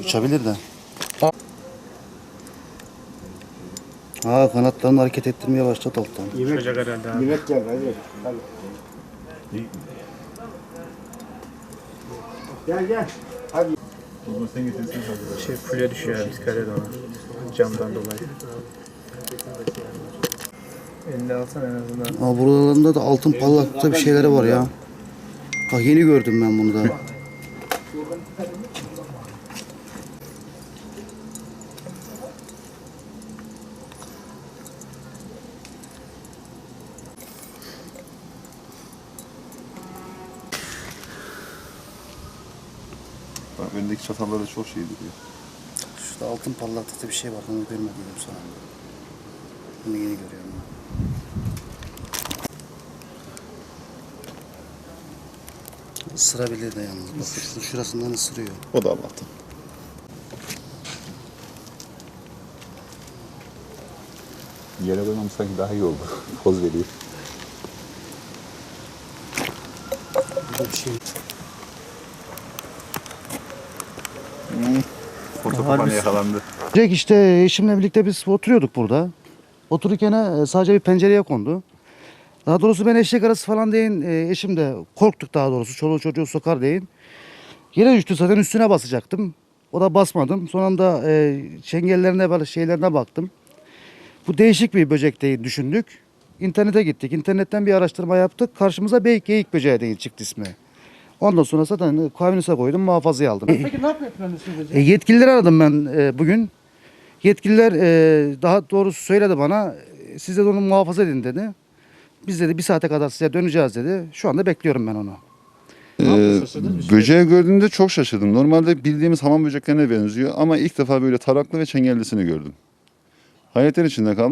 Uçabilir de. Ha kanatlarını hareket ettirmeye başladı alttan. Uçacak herhalde abi. Yemek gel hadi. Hadi. Gel gel. Hadi. Şey fulle düşüyor abi dikkat et ona. Camdan dolayı. Elini alsan en azından. Aa, buralarında da altın parlaklıkta bir şeyleri var ya. Bak yeni gördüm ben bunu da. Bak önündeki çatallarda çok şey duruyor. Şurada altın parlaklıkta bir şey var. Onu görmedim sana. Bunu yeni görüyorum. Isırabilir de yalnız. Bak şu şurasından ısırıyor. O da Allah'tan. Yere koymam sanki daha iyi oldu. Poz veriyor. Burada bir şey. Porta papağanı yakalandı. Direkt işte eşimle birlikte biz oturuyorduk burada. Otururken e, sadece bir pencereye kondu. Daha doğrusu ben eşek arası falan deyin. e, Eşim de korktuk daha doğrusu. Çoluğu çocuğu sokar deyin. Yere düştü zaten üstüne basacaktım. O da basmadım. Son anda e, çengellerine böyle şeylerine baktım. Bu değişik bir böcek deyin düşündük. İnternete gittik. İnternetten bir araştırma yaptık. Karşımıza beyik geyik böceği deyin çıktı ismi. Ondan sonra zaten kavinise koydum muhafazaya aldım. Peki ne yapıyor efendisi E, yetkilileri aradım ben e, bugün. Yetkililer e, daha doğrusu söyledi bana. e, Siz de onu muhafaza edin dedi. Biz dedi bir saate kadar size döneceğiz dedi. Şu anda bekliyorum ben onu. Ee, böceği gördüğümde çok şaşırdım. Normalde bildiğimiz hamam böceklerine benziyor ama ilk defa böyle taraklı ve çengellisini gördüm. Hayretler içinde kaldım.